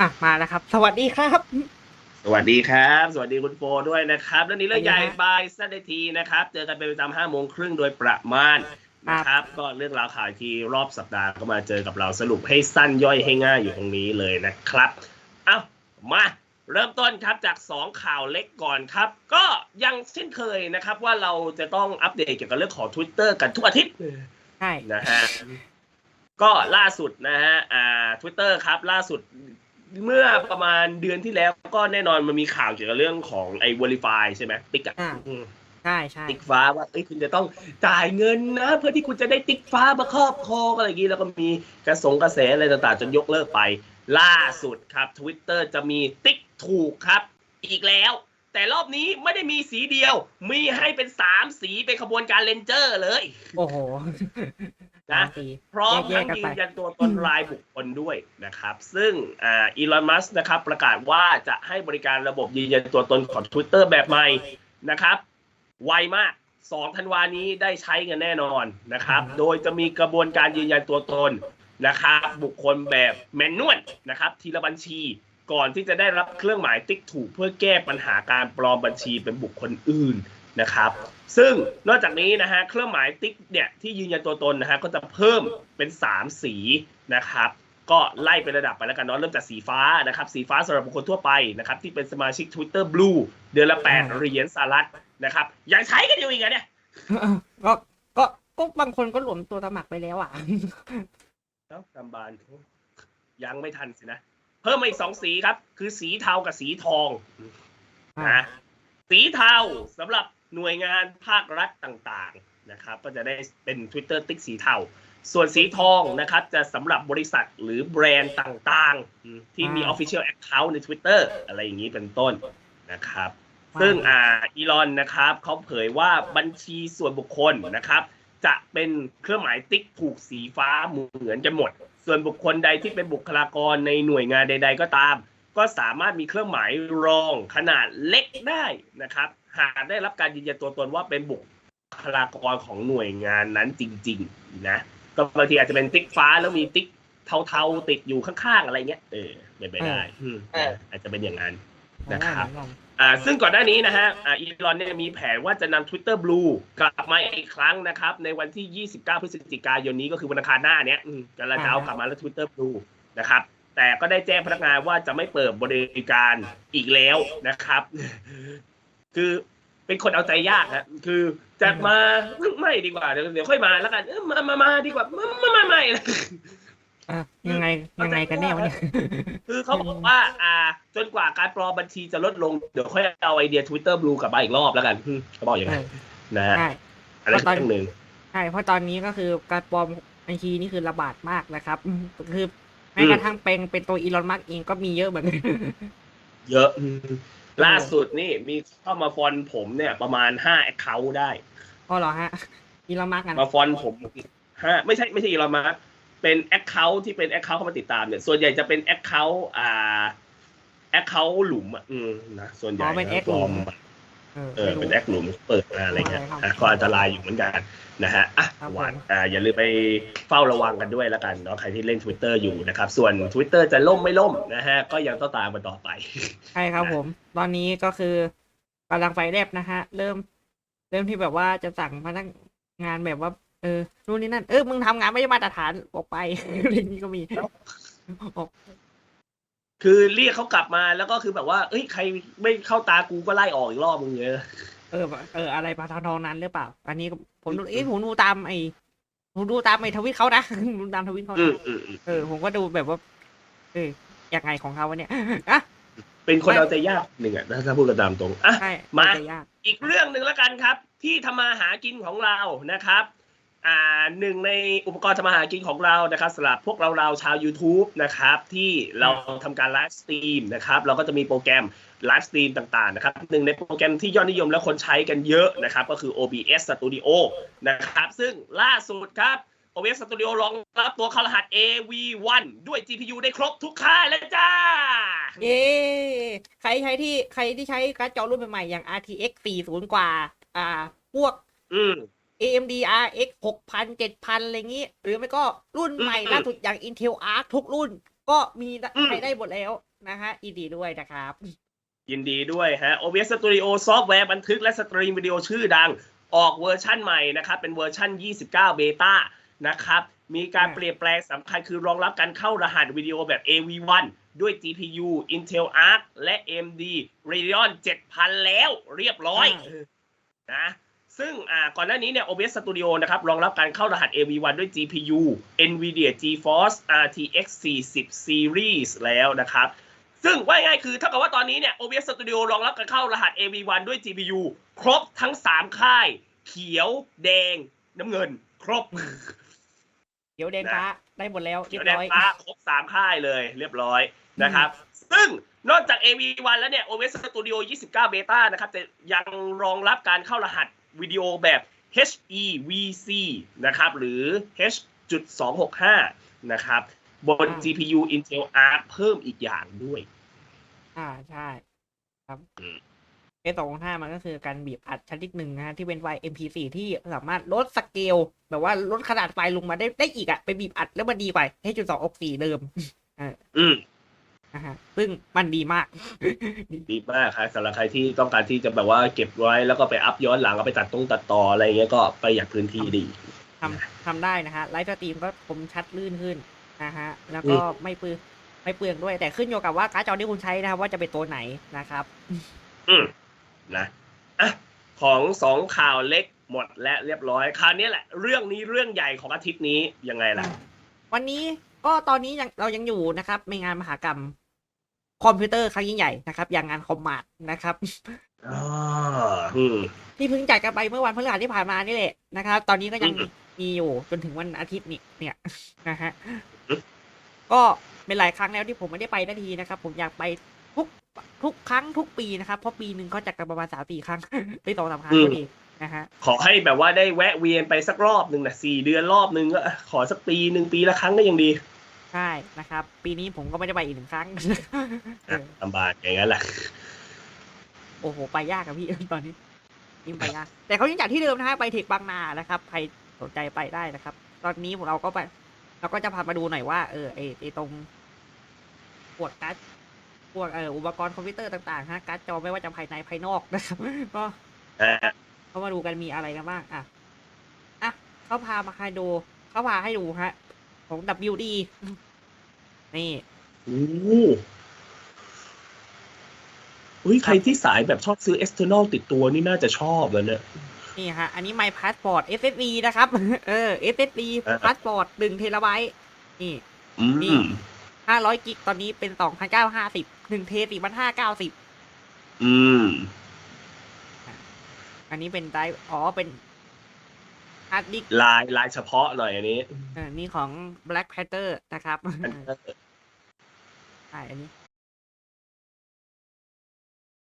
อะมาแล้วครับ สวัสดีครับ สวัสดีครับ สวัสดีคุณโฟด้วยนะครับแล้วนี้เรื่องใหญ่สวัสดีครับบายสันทีนะครับ เจอกันเป็นประจำห้าโมงครึ่งโดยประมาณครับนะครับ ก็เรื่องราวข่าวที่รอบสัปดาห์ก็มาเจอกับเราสรุปให้สั้นย่อยให้ง่ายอยู่ตรงนี้เลยนะครับเอ้ามาเริ่มต้นครับจาก 2 ข่าวเล็กก่อนครับ ก็ยังเช่นเคยนะครับ ว่าเราจะต้องอัปเดตเกี่ยวกับเรื่องของ Twitter กันทุกอาทิตย์ใช่นะฮะก็ล่าสุดนะฮะอ่า Twitter ครับ ล่าสุด เมื่อประมาณเดือนที่แล้วก็แน่นอนมันมีข่าวเกี่ยวกับเรื่องของไอ้ Verify ใช่ไหมติ๊กอะอ่า อืม ใช่ใช่ ติ๊กฟ้าว่าเอ้ยคุณจะต้องจ่ายเงินนะ เพื่อที่คุณจะได้ติ๊กฟ้ามาครอบครองอะไรอย่างนี้ แล้วก็มีกระสงกระแสอะไรต่างๆ จนยกเลิกไป ล่าสุดครับ Twitter จะมีติ๊กถูกครับ อีกแล้ว แต่รอบนี้ไม่ได้มีสีเดียว มีให้เป็นสามสีเป็นขบวนการเลนเจอร์เลย โอ้โห นะสามสีพร้อมแยทั้กงๆกันยืไปนยันตัวตนรายบุคคลด้วยนะครับ ซึ่งอ่าอีลอนมัสนะครับประกาศว่าจะให้บริการระบบยืนยันตัวตนของ Twitter แบบใหม่นะครับ ไวมาก2ธันวานี้ได้ใช้กันแน่นอนนะครับ โดยจะมีกระบวนการยืนยันตัวตนนะครับบุคคลแบบแมนนวลนะครับ ทีละบัญชีก่อนที่จะได้รับเครื่องหมายติ๊กถูกเพื่อแก้ปัญหาการปลอมบัญชีเป็นบุคคลอื่น นะครับ ซึ่งนอกจากนี้นะฮะเครื่องหมายติ๊กเนี่ยที่ยืนยันตัวตนนะฮะก็จะเพิ่มเป็น 3 สีนะครับก็ไล่เป็นระดับไปแล้วกันเนาะเริ่มจากสีฟ้านะครับสีฟ้าสำหรับบุคคลทั่วไปนะครับที่เป็นสมาชิก Twitter Blue เดือนละ 8 เหรียญสหรัฐนะครับยังใช้กันอยู่อีกเหรอเนี่ยก็ก็ก็บางคนก็หลวมตัวสมัครไปแล้วอะเอ้าตามบานยังไม่ทันสินะ เพิ่มมาอีกสองสีครับ คือสีเทากับสีทองนะสีเทาสำหรับ หน่วยงานภาครัฐต่างๆนะครับก็จะได้เป็น Twitter ติ๊กสีเทาส่วนสีทองนะครับจะสำหรับบริษัทหรือแบรนด์ต่างๆอืมที่มีอ่า Official Account ใน Twitter อะไรอย่างนี้เป็นต้นนะครับว้าวซึ่งอ่าอีลอนนะครับเขาเผยว่าบัญชีส่วนบุคคลนะครับ จะเป็นเครื่องหมายติ๊กถูกสีฟ้าเหมือนกันหมด ส่วนบุคคลใดที่เป็นบุคลากรในหน่วยงานใด ๆ ก็ตาม ก็สามารถมีเครื่องหมายรองขนาดเล็กได้นะครับ หากได้รับการยืนยันตัวตนว่าเป็นบุคลากรของหน่วยงานนั้นจริง ๆ นะก็บางทีอาจจะเป็นติ๊กฟ้าแล้วมีติ๊กเทาๆติดอยู่ข้างๆอะไรเงี้ยเออเป็นไปได้อืมอาจจะเป็นอย่างนั้นนะครับอ่าซึ่งก่อนหน้านี้นะฮะอ่าอีลอนเนี่ยมีแผนว่าจะนำ Twitter Blue กลับมาอีกครั้งนะครับ ในวันที่ 29 พฤศจิกายนนี้ก็คือวันอังคารหน้าเนี้ยอืมจะจะเอากลับมาแล้ว Twitter Blue นะครับ แต่ก็ได้แจ้งพนักงานว่าจะไม่เปิดบริการอีกแล้วนะครับ คือเป็นคนเอาใจยากนะคือจะมาไม่ดีกว่าเดี๋ยวเดี๋ยวค่อยมาแล้วกันเออมามามาดีกว่าไม่ไม่ไม่ไม่อะยังไงยังไงกันแน่วะเนี่ยคือเขาบอกว่า อ่า จนกว่าการปลอมบัญชีจะลดลงเดี๋ยวค่อยเอาไอเดีย Twitter Blue กลับมาอีกรอบแล้วกันอืมเขาบอกอย่างนั้นนะฮะใช่อะไรสักเรื่องหนึ่งใช่เพราะตอนนี้ก็คือการปลอมบัญชีนี่คือระบาดมากนะครับอืมคือแม้กระทั่งเป็นเป็นตัวอีลอนมัสเองก็มีเยอะเหมือนกันเยอะอืมล่าสุดนี่มีเข้ามาฟอนผมเนี่ย ประมาณห้าแอคเคาท์ได้อ๋อเหรอฮะอีลอนมัสกันมาฟอนผมห้าไม่ใช่ไม่ใช่อีลอนมัสเป็นแอคเคาท์ที่เป็นแอคเคาท์เข้ามาติดตามเนี่ยส่วนใหญ่จะเป็นแอคเคาท์อ่าแอคเคาท์หลุมอะอืมนะส่วนใหญ่อ๋อเป็นแอคปหลลุอมม เออเออไม่รู้เป็นแอคหลุมเปิดมาอะไรเงี้ยใช่ครับอะก็อันตรายอยู่เหมือนกันนะฮะอะครับผมหวานอ่าอย่าลืมไปเฝ้าระวังกันด้วยแล้วกันเนาะใครที่เล่น Twitter อยู่นะครับ ส่วน Twitter จะล่มไม่ล่มนะฮะ ก็ยังต้องตามกันต่อไปใช่ครับผม ตอนนี้ก็คือกำลังไฟแลบนะฮะ เริ่ม เริ่มที่แบบว่าจะสั่งพนักงานแบบว่า เออนู่นนี่นั่น เออมึงทำงานไม่ได้มาตรฐานออกไปอะไรอย่างนี้ก็มีออก คือเรียกเขากลับมาแล้วก็คือแบบว่า เอ้ยใครไม่เข้าตากูก็ไล่ออกอีกรอบมึงเลยเออเอออะไรมาทางทองนั้นหรือเปล่า อันนี้ก็ผมดูเอ้ยผมดูตามไอ้ผมดูตามไอ้ทวิตเขานะดูตามทวิตเขาอืนะมอืมอืมเออ ผมก็ดูแบบว่า เออยังไงของเขาวะเนี่ยอะเป็นคนไม่เอาใจยากหนึ่งอะถ้าถ้าพูดกันตามตรงอะใช่มาจะยากอีกเรื่องหนึ่งแล้วกันครับ ที่ทำมาหากินของเรานะครับ อ่าหนึ่งในอุปกรณ์ทำมาหากินของเรานะครับสำหรับพวกเราเราชาว YouTube นะครับที่เราทำการไลฟ์สตรีมนะครับเราก็จะมีโปรแกรมไลฟ์สตรีมต่างๆนะครับหนึ่งในโปรแกรมที่ยอดนิยมและคนใช้กันเยอะนะครับก็คือ OBS Studio นะครับซึ่งล่าสุดครับ OBS Studio รองรับตัวเข้ารหัส AV1 ด้วย GPU ได้ครบทุกค่ายแล้วจ้า เย้ใครใช้ที่ใครที่ใช้การ์ดจอรุ่นใหม่ๆอย่าง RTX 40 กว่า อ่า พวกอืม AMD RX 6,000 7,000 อะไรงี้ หรือไม่ก็รุ่นใหม่อืมล่าสุดอย่าง Intel Arc ทุกรุ่น ก็มีอืมใช้ได้หมดแล้วนะฮะยินดีด้วยนะครับ ยินดีด้วยฮะ OBS Studio ซอฟต์แวร์บันทึกและสตรีมวิดีโอชื่อดัง ออกเวอร์ชั่นใหม่นะครับ เป็นเวอร์ชั่น 29 เบต้านะครับ มีการอ่าเปลี่ยนแปลงสำคัญคือรองรับการเข้ารหัสวิดีโอแบบ AV1 ด้วย GPU Intel Arc และ AMD Radeon 7000 แล้วเรียบร้อยนะ ซึ่งอ่าก่อนหน้านี้เนี่ย OBS Studio นะครับรองรับการเข้ารหัส AV1 ด้วย GPU NVIDIA GeForce RTX 40 Series แล้วนะครับ ซึ่งว่าง่ายๆคือเท่ากับว่าตอนนี้เนี่ย OBS Studio รองรับการเข้ารหัส AV1 ด้วย GPU ครบทั้ง 3 ค่าย เขียว แดง น้ำเงิน ครบเดี๋ยวเดนฟ้าได้หมดแล้วเรีเขียยวบแดงร้อยฟ้าครบ 3 ค่ายเลยเรียบร้อยนะครับ ซึ่งนอกจาก AV1 แล้วเนี่ย OBS Studio 29 Beta นะครับจะยังรองรับการเข้ารหัส วิดีโอแบบ HEVC นะครับหรือ H.265 นะครับ บนอ่า GPU Intel Arc เพิ่มอีกอย่างด้วย อ่าใช่ ครับอืมเอสองห้ามันก็คือการบีบอัดชนิดหนึ่งนะฮะที่เป็นไฟล์ MP4 ที่สามารถลดสเกล แบบว่าลดขนาดไฟล์ลงมาได้ได้อีกอะไปบีบอัดแล้วมันดีกว่าให้จุดสองอกสี่เดิม อืมนะฮะ ซึ่งมันดีมาก ดีมากครับสำหรับใครที่ต้องการที่จะแบบว่าเก็บไว้แล้วก็ไปอัพย้อนหลังเอาไปตัดตรงตัดต่ออะไรเงี้ยก็ประหยัดพื้นที่ดีทำทำได้นะฮะไลฟ์สตรีมก็คมชัดลื่นขึ้นนะฮะแล้วก็ไม่เปลืองไม่เปลืองด้วย แต่ขึ้นอยู่กับว่าการ์ดจอที่คุณใช้นะครับว่าจะเป็นตัวไหนนะครับ อืมนะอะของสองข่าวเล็กหมดและเรียบร้อยคราวนี้แหละ เรื่องนี้เรื่องใหญ่ของอาทิตย์นี้ยังไงล่ะ วันนี้ ก็ตอนนี้ยังเรายังอยู่นะครับในงานมหากรรม คอมพิวเตอร์ครั้งยิ่งใหญ่นะครับ อย่างงานคอมมาดนะครับอ๋ออืมที่เพิ่งจัดกันไปเมื่อวันพฤหัสที่ผ่านมานี่แหละนะครับ ตอนนี้ก็ยังอืมมีอยู่จนถึงวันอาทิตย์นี้เนี่ยนะฮะอืมก็เป็นหลายครั้งแล้วที่ผมไม่ได้ไปนาทีนะครับ ผมอยากไปทุกทุกครั้งทุกปีนะครับ เพราะปีหนึ่งเขาจัดกันประมาณสามสี่ครั้งไปสองสามครั้งก็ดี นะฮะขอให้แบบว่าได้แวะเวียนไปสักรอบหนึ่งนะสี่เดือนรอบหนึ่งก็ขอสักปีหนึ่งปีละครั้งก็ยังดีใช่นะครับ ปีนี้ผมก็ไม่ได้ไปอีกหนึ่งครั้งเออลำบากอย่างนั้นแหละโอ้โหไปยากอะพี่ตอนนี้ยิ่งไปยากแต่เขายังจัดที่เดิมนะฮะไปเทคบางนานะครับใครสนใจไปได้นะครับ ตอนนี้พวกเราก็ไปเราก็จะพามาดูหน่อยว่า เออไอไอตรงพวกการ์ดพวกเอออุปกรณ์คอมพิวเตอร์ต่างๆฮะการ์ดจอไม่ว่าจะภายในภายนอกนะครับก็อ่า เขามาดูกันมีอะไรกันบ้างอะอะเขาพามาให้ดูเขาพาให้ดูฮะ ของ WD นี่โอ้อุ้ยใครที่สายแบบชอบซื้อ external ติดตัวนี่น่าจะชอบแล้วเนี่ย นี่ฮะ อันนี้ My Passport SSD นะครับ เออ SSD อ่า Passport หนึ่งเทราไบต์นี่อืนี่มห้าร้อยกิกตอนนี้เป็นสองพันเก้าห้าสิบหนึ่งเทสี่พันห้าเก้าสิบอืม อันนี้เป็นไดร์อ๋อเป็นฮาร์ดดิสลายลายเฉพาะหน่อยอันนี้เออนี่ของ Black Panther นะครับใช่อันนี้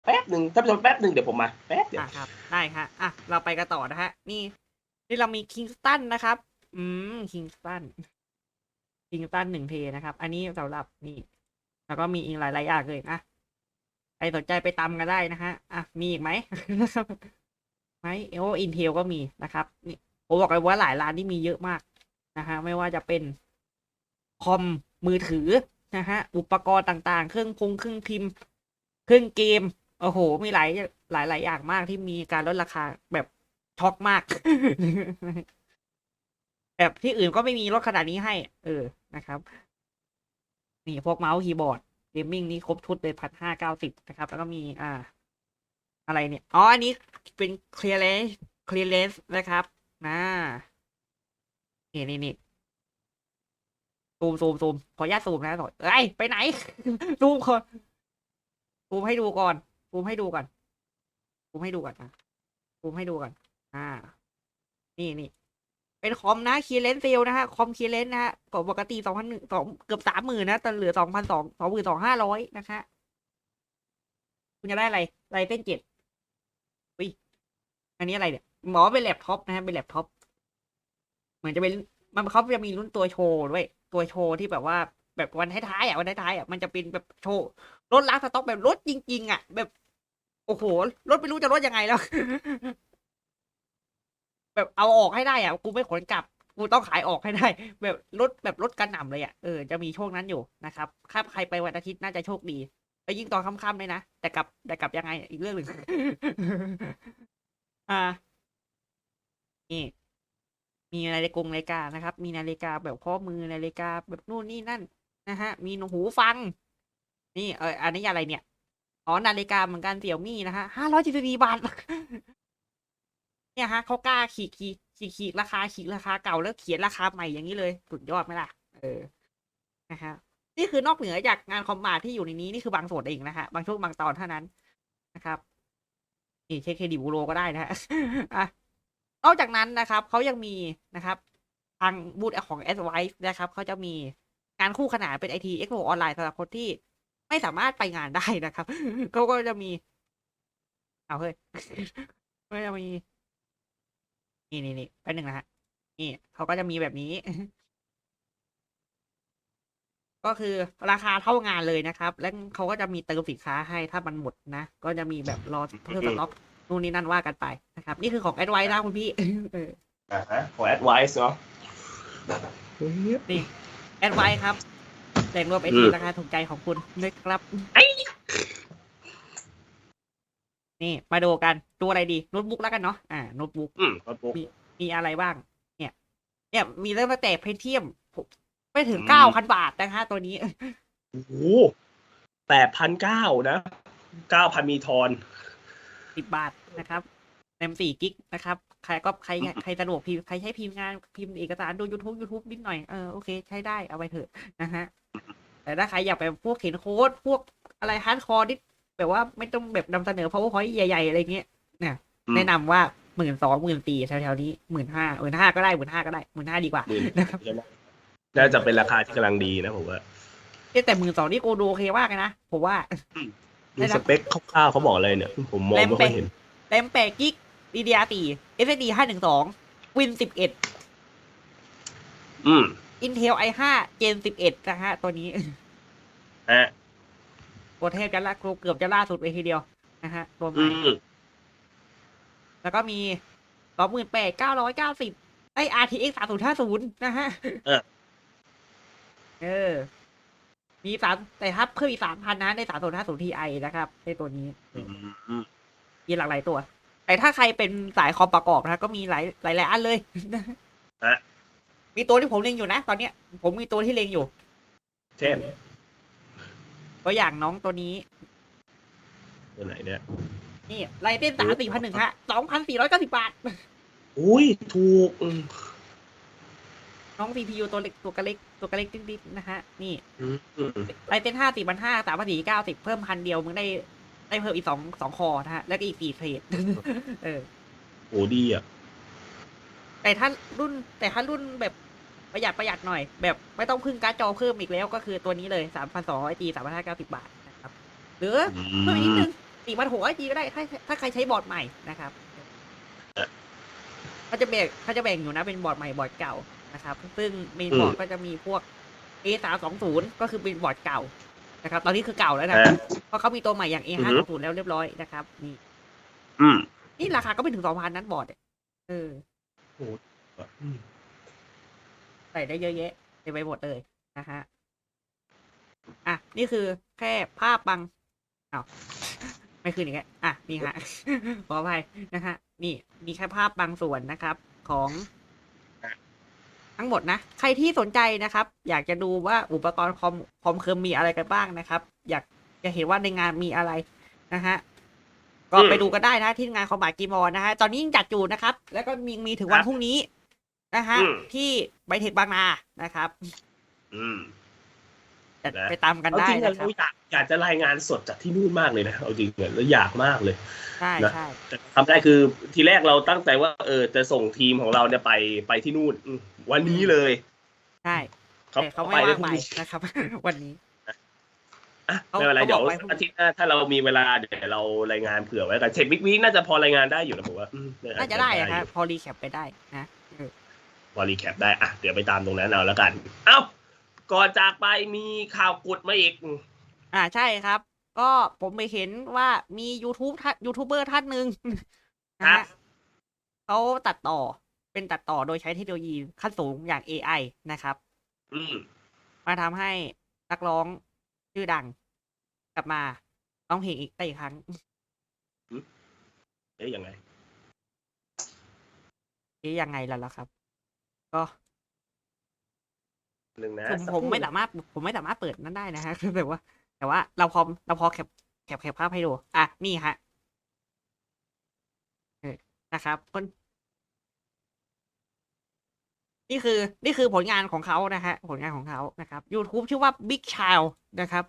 แป๊บหนึ่งท่านผู้ชมแป๊บหนึ่งเดี๋ยวผมมา แป๊บเดียวอะครับ ได้ค่ะอะ เราไปกันต่อนะฮะ นี่ นี่เรามีคิงสตันนะครับ อืมคิงสตันคิงสตันหนึ่งเทนะครับ อันนี้สำหรับนี่ แล้วก็มีอีกหลายๆอย่างเลยนะใครสนใจไปตามกันได้นะฮะ อะ มีอีกไหมนะครับ ไหมโออินเทลก็มีนะครับนี่ผมบอกเลยว่าหลายร้านที่มีเยอะมากนะฮะไม่ว่าจะเป็นคอมมือถือนะฮะอุปกรณ์ต่างๆ เครื่องพงเครื่องพิมพ์ เครื่องเกมโอ้โห มีหลายหลายหลายอย่างมากที่มีการลดราคาแบบช็อกมาก แบบที่อื่นก็ไม่มีลดขนาดนี้ให้ เออนะครับ นี่พวกเมาส์คีย์บอร์ดเกมมิ่งนี่ครบชุดเลยพันห้าเก้าสิบนะครับ แล้วก็มีอ่า อะไรเนี่ย อ๋อ อันนี้เป็น clearance clearance นะครับนะนี่นี่นี่ซูมซูมซูมขออนุญาตซูมนะหน่อยเอ้ยไปไหน ซูมก่อนซูมให้ดูก่อนซูมให้ดูก่อนซูมให้ดูก่อนนะซูมให้ดูก่อน อ่า นี่นี่เป็นคอมนะคีเลนเซลนะฮะ คอมคีเลนนะฮะกปกติสองพันหนึ่งสองเกือบสามหมื่นนะแต่เหลือสองพันสองสองหมื่นสองห้าร้อยนะคะ คุณจะได้อะไรไรเส้นเจ็ด อันนี้อะไรเนี่ยหมอเป็นแล็ปท็อปนะฮะเป็นแล็ปท็อปเหมือนจะเป็นมันเขาจะมีรุ่นตัวโชว์ด้วยตัวโชว์ที่แบบว่าแบบวันท้ายๆอะวันท้ายๆอะมันจะเป็นแบบโชว์รถล้างสต็อกแบบรถจริง ๆ อะ แบบ โอ้โหรถไม่รู้จะรถยังไงแล้ว แบบเอาออกให้ได้อะกูไม่ขนกลับกูต้องขายออกให้ได้ แบบลดแบบลดกระหน่ำเลยอะเออจะมีช่วงนั้นอยู่นะครับถ้าใครไปวันอาทิตย์น่าจะโชคดีแล้วยิ่งตอนค่ำๆเลยนะแต่กลับแต่กลับยังไงอีกเรื่องหนึ่ง อ่า นี่ มีนาฬิกงนาฬิกานะครับ มีนาฬิกาแบบข้อมือนาฬิกาแบบนู่นนี่นั่น นะฮะ มีหูฟัง นี่เอออันนี้อะไรเนี่ย อ๋อ นาฬิกาเหมือนกันเสี่ยวมี่นะฮะห้าร้อยเจ็ดสิบสี่บาท เนี่ยฮะเขากล้าขีดขีดขีดขีดราคาขีดราคาเก่าแล้วเขียนราคาใหม่อย่างนี้เลยสุดยอดไหมล่ะ เออ นะฮะ นี่คือนอกเหนือจากงานคอมมาที่อยู่ในนี้นี่คือบางส่วนเองนะฮะ บางช่วงบางตอนเท่านั้นนะครับ นี่เช็คเครดิตบูโรก็ได้นะฮะนอกจากนั้นนะครับเขายังมีนะครับ ทางบูธของ a d v i c e นะครับเขาจะมีงานคู่ขนานเป็น IT Expo ออนไลน์สำหรับคนที่ไม่สามารถไปงานได้นะครับเขาก็จะมี เอาเฮ้ยก็จะมี นี่นี่นี่แป๊บหนึ่งนะฮะนี่เขาก็จะมีแบบนี้ ก็คือราคาเท่างานเลยนะครับ แล้วเขาก็จะมีเติมสินค้าให้ถ้ามันหมดนะ ก็จะมีแบบรอเพิ่มสต็อกนู่นนี่นั่นว่ากันไปนะครับ นี่คือของแอดไวนะคุณพี่เอออ่าฮะของ advice เนาะนี่แอดไวครับแหล่งรวมไออืทีมราคาถูกใจของคุณนะครับไอ้นี่มาดูกันดูอะไรดีโน้ตบุ๊กแล้วกันเนาะอ่าโน้ตบุ๊กอืมครับผมมีอะไรบ้าง เนี่ย เนี่ยมีเริ่มตั้งแต่เพเทียม ไม่ถึงอืมเก้าพันบาทนะคะตัวนี้โอ้โหแปดพันเก้านะเก้าพันมีทอนสิบบาทนะครับแรมสี่กิกนะครับ ใครก็ใครอืมใครสะดวกพิมพ์ใครใช้พิมพ์งานพิมพ์เอกสารดู YouTube YouTube นิดหน่อย เออโอเคใช้ได้เอาไปเถอะนะฮะ แต่ถ้าใครอยากไปพวกเขียนโค้ด พวกอะไรฮาร์ดคอร์ที่แบบว่าไม่ต้องแบบนำเสนอ powerpoint ใหญ่ๆ อะไรเงี้ยเนี่ยอืมแนะนำว่าหมื่นสองหมื่นสี่แถวๆนี้หมื่นห้าหมื่นห้าก็ได้หมื่นห้าก็ได้หมื่นห้าดีกว่าหมื่นนะครับใช่ไหม น่าจะเป็นราคาที่กำลังดีนะผมว่าเอ๊ะแต่หมื่นสองนี่กูดูโอเคมากเลยนะ ผมว่า ดูสเปคคร่าวๆเขาบอกอะไรเนี่ย ผมมองไม่ค่อยเห็นเต็มแปดกิก DDR4 SSD ห้าหนึ่งสอง Win สิบเอ็ดอืม Intel i5 Gen สิบเอ็ดนะฮะ ตัวนี้ฮะตัวเทพจะละเกือบจะล่าสุดไปทีเดียวนะฮะตัวใหอืม่มแล้วก็มีสองหมื่นแปดเก้าร้อยเก้าสิบไอ RTX สามศูนย์ห้าศูนย์นะฮะ เออเออ มีสามแต่ถ้าเพิ่มอีกสามพันนะในสามศูนย์ห้าศูนย์ Ti นะครับ ในตัวนี้อืมมีหลากหลายตัว แต่ถ้าใครเป็นสายคอมประกอบนะก็มีหลายหลายหลายอันเลยฮะมีตัวที่ผมเล็งอยู่นะตอนเนี้ย ผมมีตัวที่เล็งอยู่ เช่นตัวอย่างน้องตัวนี้ตัวไหนเนี่ยนี่ไลเต้นสามสี่พันหนึ่งฮะสองพันสี่ร้อยเก้าสิบบาท อุ้ย ถูกอืม น้อง CPU ตัวเล็กตัวกระเล็กตัวกระเล็กนิดๆนะฮะ นี่อืมอืมไลเต้นห้าสี่พันห้าสามพันสี่เก้าสิบเพิ่มพันเดียวมึงได้ได้เพิ่มอีกสองสองคอนะฮะ แล้วก็อีกสี่เทรด เออโหดีอะ แต่ถ้ารุ่นแต่ถ้ารุ่นแบบประหยัดประหยัดหน่อย แบบไม่ต้องพึ่งการ์ดจอเพิ่มอีกแล้วก็คือตัวนี้เลยสามพันสองร้อยจีสามพันห้าเก้าสิบบาทนะครับ หรืออืเพิ่มอีกนิดมนึงสี่พันหกร้อยจีก็ได้ถ้าถ้าใครใช้บอร์ดใหม่นะครับเอ่อเขาจะแบ่งเขาจะแบ่งอยู่นะเป็นบอร์ดใหม่บอร์ดเก่า นะครับ ซึ่งมีอืมบอร์ดก็จะมีพวก A สามสองศูนย์ก็คือเป็นบอร์ดเก่านะครับ ตอนนี้คือเก่าแล้วนะอ่าเพราะเขามีตัวใหม่อย่าง A อือห้าฮึสองศูนย์แล้วเรียบร้อยนะครับ นี่อืมนี่ราคาก็ไม่ถึงสองพันนั้นบอร์ดเนี่ยเอออืมใส่ได้เยอะแยะเต็มไปหมดเลยนะฮะอะ นี่คือแค่ภาพบางอ้าวไม่ขึ้นอีกแล้วอะ นี่ฮะขออภัยนะฮะนี่มีแค่ภาพบางส่วนนะครับ ของ ทั้งหมดนะ ใครที่สนใจนะครับ อยากจะดูว่าอุปกรณ์คอมคอมเคิมมีอะไรกันบ้างนะครับ อยากจะเห็นว่าในงานมีอะไรนะฮะก็อืมไปดูกันได้นะที่งานคอมบากีมอนะฮะตอนนี้ยังจัดอยู่นะครับ แล้วก็มีมีถึงวันครับพรุ่งนี้นะฮะอืมที่ไบเทคบางนานะครับ อืม จะนะ ไปตามกันเอาได้จริงๆนะครับเราอยากอยากจะรายงานสดจากที่นู่นมากเลยนะเอาจริงๆแล้วอยากมากเลย ใช่นะ ใช่ แต่ทำได้คือทีแรกเราตั้งใจว่าเออจะส่งทีมของเราเนี่ยไปไปที่นู่นอืมวันนี้เลยใช่เขาแต่เขาไปไม่ได้ว่างพรุ่งไปนี้นะครับ วันนี้ อะเขาไม่เป็นไรเขาเดี๋ยวบอกไว้พรุ่งนี้ อาทิตย์หน้าถ้าเรามีเวลาเดี๋ยวเรารายงานเผื่อไว้กันเช็ควิกวีน่าจะพอรายงานได้อยู่นะผมว่าอืมน่าจะได้อะอครับยู่พอรีแคปไปได้นะเออพอรีแคปได้อะเดี๋ยวไปตามตรงนั้นเอาแล้วกัน เอ้า ก่อนจากไปมีข่าวกุดมาอีก อ่าใช่ครับ ก็ผมไปเห็นว่ามี YouTube ท่านยูทูบเบอร์ท่านหนึ่งนะครัฮะบ เขาตัดต่อเป็นตัดต่อโดยใช้เทคโนโลยีขั้นสูงอย่าง AI นะครับ อืม มาทำให้นักร้องชื่อดัง กลับมาร้องเพลงอีกได้อีกครั้ง เอ๊ยยังไง เอ๊ะยังไงล่ะล่ะครับ ก็ หนึ่งนะผมสักผมครู่ไม่สามารถผมไม่สามารถเปิดนั้นได้นะฮะคือแบบว่า แต่ว่าเราพร้อมเราพอแคปแคปแคปภาพให้ดูอะนี่ฮะเออนะครับคนนี่คือ นี่คือผลงานของเขานะฮะ ผลงานของเขานะครับ YouTube ชื่อว่า Big Child นะครับ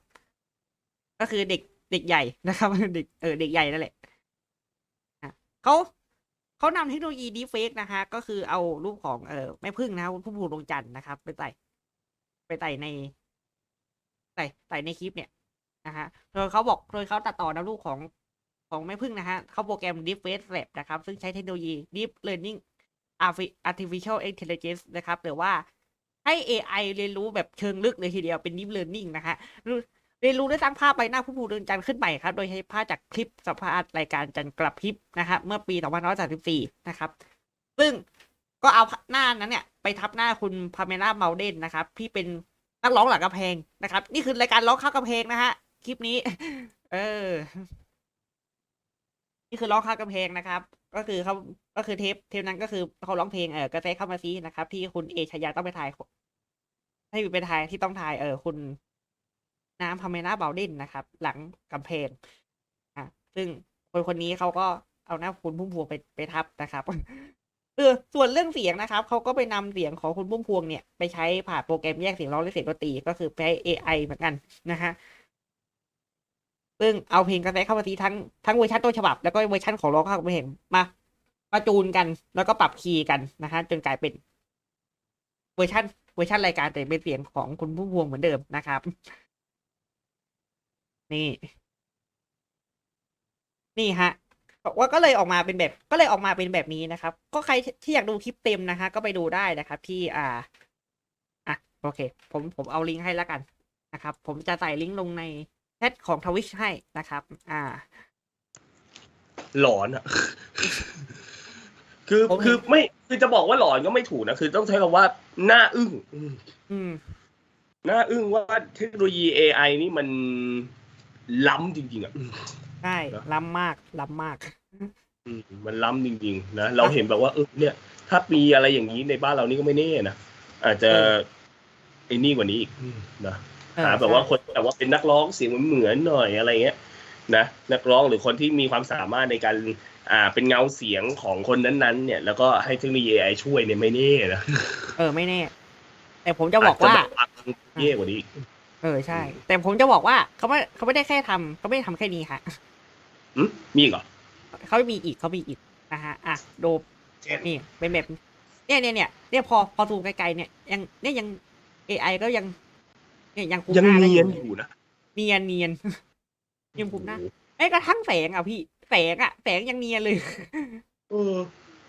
ก็คือเด็กเด็กใหญ่นะครับเด็กเออเด็กใหญ่นั่นแหละอะเขาเขานำเทคโนโลยีดีเฟกนะฮะ ก็คือเอารูปของเออแม่พึ่งนะผู้ผูดวงจันทร์นะครับ ไปใส่ ไปใส่ในใส่ใส่ในคลิปเนี่ยนะฮะโดยเขาบอกโดยเขาตัดต่อน้ำรูปของของแม่พึ่งนะฮะ เขาโปรแกรม Deep Face Lab นะครับ ซึ่งใช้เทคโนโลยี Deep Learning Artificial Intelligence นะครับหรือว่าให้ AI เรียนรู้แบบเชิงลึกเลยทีเดียวเป็น Deep Learning นะฮะเรียนรู้ได้สร้างภาพใบหน้าผู้ผูเดินจันขึ้นใหม่ครับ โดยใช้ภาพจากคลิปสัมภาษณ์รายการจันทร์กลับพริบนะครับเมื่อปี 2534 นะครับ ซึ่ง ก็เอาหน้านั้นเนี่ยไปทับหน้าคุณพาเมล่าเมาเดนนะครับ ที่เป็นนักร้องหลังกำแพงนะครับ นี่คือรายการร้องข้างกำแพงนะฮะคลิปนี้ เออ นี่คือร้องข้างกำแพงนะครับ ก็คือเขาก็คือเทปเทปนั้นก็คือเขาร้องเพลงเออกระแสเข้ามาซีนะครับ ที่คุณเอชยาต้องไปถ่ายให้ไปถ่ายที่ต้องถ่ายเออคุณน้ำพาเมล่าเบลเดนนะครับ หลังกำแพงอะซึ่งคนคนนี้เขาก็เอาหน้าคุณพุ่มพวงไปไปทับนะครับ เออส่วนเรื่องเสียงนะครับเขาก็ไปนำเสียงของคุณพุ่มพวงเนี่ยไปใช้ผ่านโปรแกรมแยกเสียงร้องและเสียงดนตรีก็คือใช้ AI เหมือนกันนะฮะซึ่งเอาเพลงกระแสเข้ามาทีทั้งทั้งเวอร์ชันต้นฉบับ แล้วก็เวอร์ชันของร้องข้างเพลงมามาจูนกัน แล้วก็ปรับคีย์กันนะฮะจนกลายเป็นเวอร์ชันเวอร์ชันรายการแต่เป็นเสียงของคุณพุ่มพวงเหมือนเดิมนะครับ นี่ นี่ฮะ ว่าก็เลยออกมาเป็นแบบก็เลยออกมาเป็นแบบนี้นะครับ ก็ใครที่อยากดูคลิปเต็มนะฮะก็ไปดูได้นะครับที่อ่าอะโอเค ผมผมเอาลิงก์ให้แล้วกันนะครับ ผมจะใส่ลิงก์ลงในแชทของทวิชให้นะครับ อ่า หลอนอะคือผมเห็นคือไม่คือจะบอกว่าหลอนก็ไม่ถูกนะคือต้องใช้คำว่าหน้าอึ้งอืมอืมหน้าอึ้งว่าเทคโนโลยี AI นี่มันล้ำจริง ๆ อะ ใช่นะล้ำมากล้ำมากอืมมันล้ำจริงๆนะเราเห็นแบบว่าเออเนี่ย ถ้ามีอะไรอย่างนี้ในบ้านเรานี่ก็ไม่แน่นะอาจจะเออไอ้นี่กว่านี้อีกนะเออหาแบบว่าคนแบบว่าเป็นนักร้องเสียงเหมือนๆหน่อยอะไรเงี้ยนะนักร้องหรือคนที่มีความสามารถในการอ่าเป็นเงาเสียงของคนนั้นๆ เนี่ย แล้วก็ให้เทคโนโลยี AI ช่วยเนี่ยไม่แน่นะเออไม่แน่ แต่ผมจะบอกว่าจจะแบบเย่กว่านี้อีกเออใช่ แต่ผมจะบอกว่าเขาไม่เขาไม่ได้แค่ทำเขาไม่ได้ทำแค่นี้ฮะ อืมมีอีกเหรอเขามีอีกเขามีอีกนะฮะอะดูเช่นนี่เป็นแบบเนี่ยเนี่ยเนี่ยเนี่ยพอพอซูมไกลๆเนี่ยยังเนี่ยยัง AI ก็ยังเนี่ยยังคุมยังหน้าได้เนีอยนยู่อยู่นะเนียนเนียนยังคุมหน้าไอ้ยกระทั่งแสงอะพี่แสงอะแสงยังเนียนเลย เออ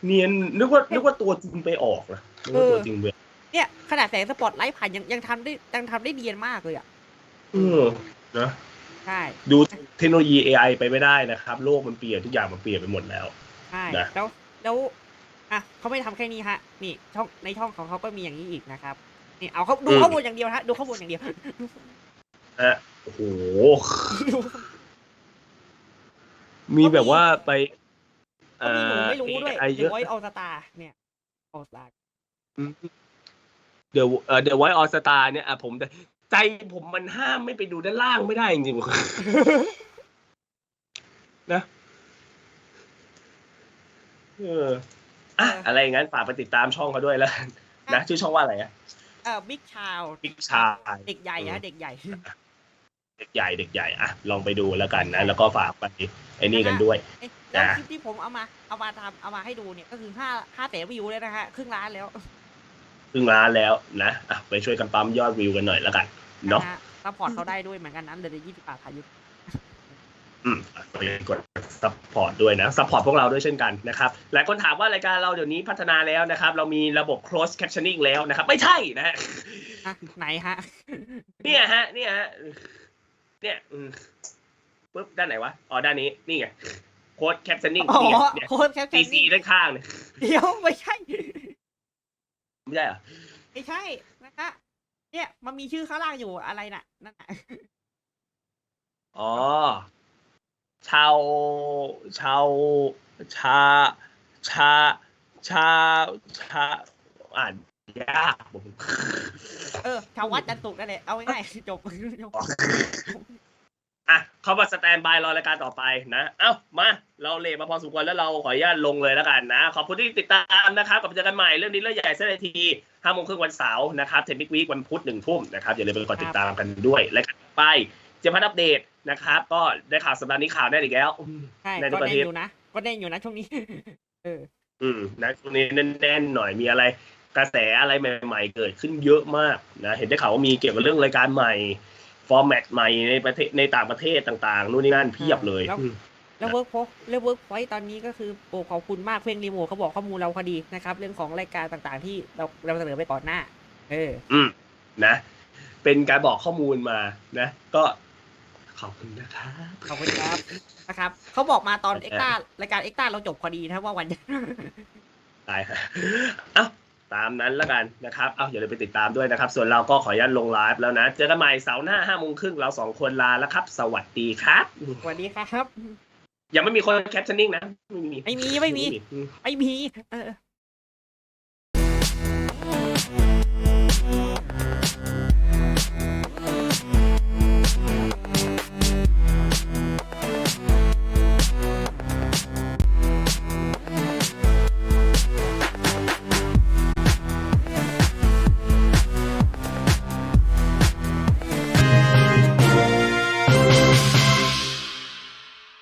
เนียนนึกว่านึกว่าตัวจริงไปออกนะนึกว่าตัวจริงไปเนี่ยขนาดแสงสปอตไลท์ผ่านยังยังทำได้ยังทำได้เนียนมากเลยอะเออนะ ใช่ดูเทคโนโลยี AI ไปไม่ได้นะครับ โลกมันเปลี่ยนทุกอย่างมันเปลี่ยนไปหมดแล้วใช่นะแล้วแล้วอะเขาไม่ทำแค่นี้ฮะ นี่ช่องในช่องของเขาก็มีอย่างนี้อีกนะครับนี่เอาเขาดูข้อมูลอย่างเดียวฮะดูข้อมูลอย่างเดียวฮะโอ้โหมีแบบว่าไปก็มีหนูไม่รู้ด้วยไอ The เยอะ Voice All Star เนี่ย All Star เดี๋ยวเออเดี๋ยวไว้ออสตาเนี่ยอะผมแต่ ใจผมมันห้ามไม่ไปดูด้านล่างไม่ได้จริงๆนะเอออะอะไรอย่างนั้นฝากไปติดตามช่องเขาด้วยแล้วกันนะชื่อช่องว่าอะไรอะเออบิ๊กชาว Big Child เด็กใหญ่ฮะเด็กใหญ่ เด็กใหญ่เด็กใหญ่อะลองไปดูแล้วกันนะแล้วก็ฝากไปไอ้นี่กันด้วยเอ๊ะแล้วนะคลิปที่ผมเอามาเอามาทำเอามาให้ดูเนี่ยก็คือห้าห้าแสนวิวเลยนะฮะครึ่งล้านแล้ว ครึ่งล้านแล้วนะอะไปช่วยกันปั๊มยอดวิวกันหน่อยแล้วกัน เนาะฮซัพพอร์ตเขาได้ด้วยเหมือนกันนั้นเดือนละยี่สิบบาทพายุอืมไปกดซัพพอร์ตด้วยนะซัพพอร์ตพวกเราด้วยเช่นกันนะครับหลายคนถามว่ารายการเราเดี๋ยวนี้พัฒนาแล้วนะครับ เรามีระบบ close captioning แล้วนะครับ ไม่ใช่นะฮะฮะไหนฮะ เนี่ยฮะ เนี่ยฮะเนี่ยอืมปุ๊บด้านไหนวะอ๋อด้านนี้นี่ไง close captioning อ๋อนี่ไงเนี่ยโค้ดแคปซีซีด้านข้างเนี่ยเดี๋ยวไม่ใช่ ไม่ใช่เหรอไม่ใช่นะคะ เนี่ย มันมีชื่อข้างล่างอยู่อะไรน่ะ นั่นน่ะอ๋อ ชาว ชาว ชา ชา ชา ชา อ่านยากผม เออชาววัดจันทร์สุกนั่นแหละเอาง่ายๆจบจบ อะเขามาสแตนบายรอรายการต่อไปนะ เอ้ามา เราเลทมาพอสมควรแล้วเราขออนุญาตลงเลยแล้วกันนะ ขอบคุณที่ติดตามนะครับกลับมาเจอกันใหม่เรื่องนี้เรื่องใหญ่เส้นทีห้าโมงครึ่งวันเสาร์นะครับเทคนิควีควันพุธหนึ่งทุ่มนะครับอย่าลืมไปกดติดตามกันด้วยและกันไปเจมพันอัปเดตนะครับ ก็ได้ข่าวสัปดาห์นี้ข่าวแน่นอีกแล้วอืมใช่ในทุก็กประเด่เทนศอยู่นะก็เด่นอยู่นะช่วงนี้เอออืมนะช่วงนี้แน่นๆหน่อยมีอะไร กระแสอะไรใหม่ ๆ เกิดขึ้นเยอะมากนะเห็นได้ข่าวว่ามีเกี่ยวกับเรื่องรายการใหม่ฟ อร์แมตใหม่ในประเทศในต่างประเทศต่างๆนู่นนี่นั่นเพียบเลยแล้วอืมแล้วเวิร์กโพแล้วเวิร์กพอยตอนนี้ก็คือโอ้ขอบคุณมากเพ่งรีโมทเขาบอกข้อมูลเราคดีนะครับ เรื่องของรายการต่างๆ ที่เราเราเสนอไปก่อนหน้า เออ อืมนะ เป็นการบอกข้อมูลมานะ ก็ขอบคุณนะครับขอบคุณครับนะครับเขาบอกมาตอนโอเคเอ็กต้ารายการเอ็กต้าเราจบพอดีนะว่าวันตายฮะเอ้า ตามนั้นแล้วกันนะครับ เอ้าอย่าลืมไปติดตามด้วยนะครับ ส่วนเราก็ขออนุญาตลงไลฟ์แล้วนะ เจอกันใหม่เสาร์หน้าห้าโมงครึ่งเราสองคนลาแล้วครับ สวัสดีครับ สวัสดีครับ ยังไม่มีคนแคปชั่นนิ่งนะ ไม่มี ไม่มี ไม่มี ไม่มี เออ